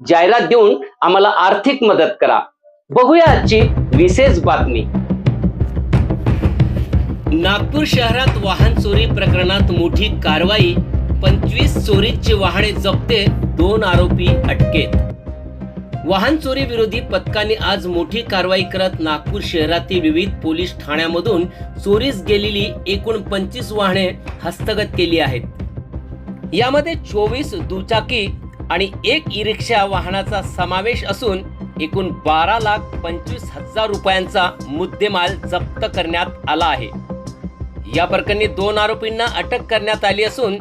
जाहिरात देऊन आम्हाला आर्थिक मदत करा. बघूया आजची विशेष बातमी. नागपूर शहरात वाहन चोरी प्रकरणात मोठी कारवाई पंचवीस चोरीची वाहने जप्ते दोन आरोपी अटकेत. वाहन चोरी विरोधी पथकाने आज मोठी कारवाई करत नागपूर शहरातील विविध पोलीस ठाण्यामधून चोरीस गेलेली एकूण पंचवीस वाहने हस्तगत केली आहेत. यामध्ये चोवीस दुचाकी आणि एक ई रिक्षा वाहनाचा समावेश असून एकूण बारा लाख पंचवीस हजार रुपयांचा मुद्देमाल जप्त करण्यात आला आहे. या प्रकरणी दोन आरोपींना अटक करण्यात आली असून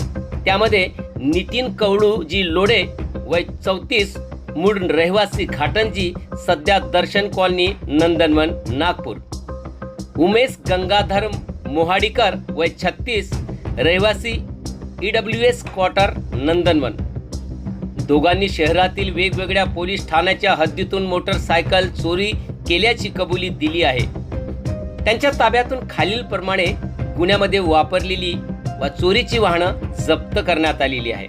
त्यामध्ये नितीन कवळू जी लोडे वय चौतीस मूळ रहिवासी घाटंजी सध्या दर्शन कॉलनी नंदनवन नागपूर. उमेश गंगाधर मोहाडीकर वय छत्तीस रहिवासी ईडब्ल्यू एस क्वार्टर नंदनवन. दोघांनी शहरातील वेगवेगळ्या पोलीस ठाण्याच्या हद्दीतून मोटरसायकल चोरी केल्याची कबुली दिली आहे. त्यांच्या ताब्यातून खालीलप्रमाणे गुन्ह्यामध्ये वापरलेली व चोरीची वाहनं जप्त करण्यात आलेली आहे.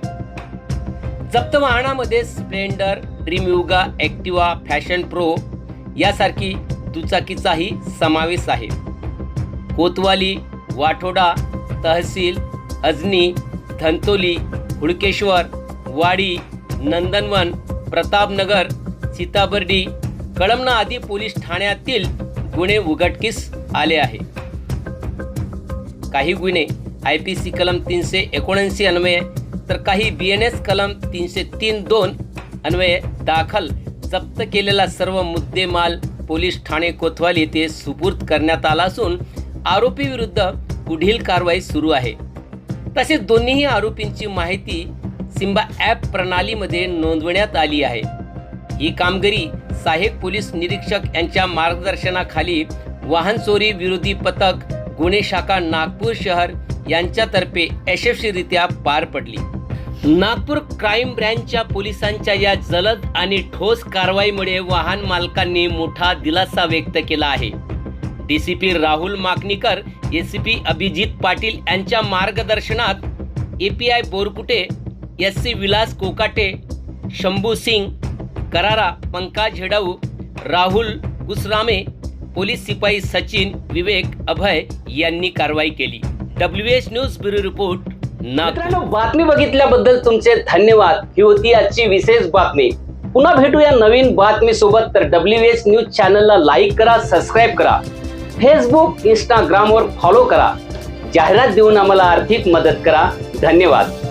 जप्त वाहनामध्ये Splendor Dream Yuga Activa Fashion Pro यासारखी दुचाकीचाही समावेश आहे. कोतवाली वाठोडा तहसील अजनी धंतोली हुडकेश्वर वाडी नंदनवन प्रतापनगर सीताबर्डी कळमना आदी पोलीस ठाण्यातील गुन्हे उघडकीस आले आहे काही गुन्हे आय पी सी कलम तीनशे एकोणऐंशी अन्वये तर काही बी एन एस कलम तीनशे तीन दोन अन्वये दाखल जप्त केलेला सर्व मुद्देमाल पोलीस ठाणे कोथवाल येथे सुपूर्द करण्यात आला असून आरोपी विरुद्ध पुढील कारवाई सुरू आहे. तसेच दोन्हीही आरोपींची माहिती सिम्बा ॲप प्रणालीमध्ये नोंदवण्यात आली आहे. ही कामगिरी सहाय्यक पोलीस निरीक्षक यांच्या मार्गदर्शनाखाली वाहन चोरी विरोधी पथक गुन्हे शाखा नागपूर शहर यांच्यातर्फे यशस्वीरित्या पार पडली. नागपूर क्राईम ब्रँचच्या पोलिसांच्या या जलद आणि ठोस कारवाईमुळे वाहन मालकांनी मोठा दिलासा व्यक्त केला आहे. D C P Rahul Makanikar ACP Abhijit Patil यांच्या मार्गदर्शनात A P I Borkute S C Vilas Kokate Shambhu Singh Karara Pankaj Hedau Rahul Gusrame police सिपाई Sachin Vivek Abhay यांनी कारवाई केली. W H news bureau report मित्रांनो बातमी बघितल्याबद्दल तुमचे धन्यवाद. ही होती आजची विशेष बातमी. पुन्हा भेटूया नवीन बातमी सोबत तर डब्ल्यू एच न्यूज चॅनलला लाईक करा सबस्क्राईब करा. फेसबुक इंस्टाग्रामवर फॉलो करा. जाहिरात देऊन आम्हाला आर्थिक मदत करा. धन्यवाद.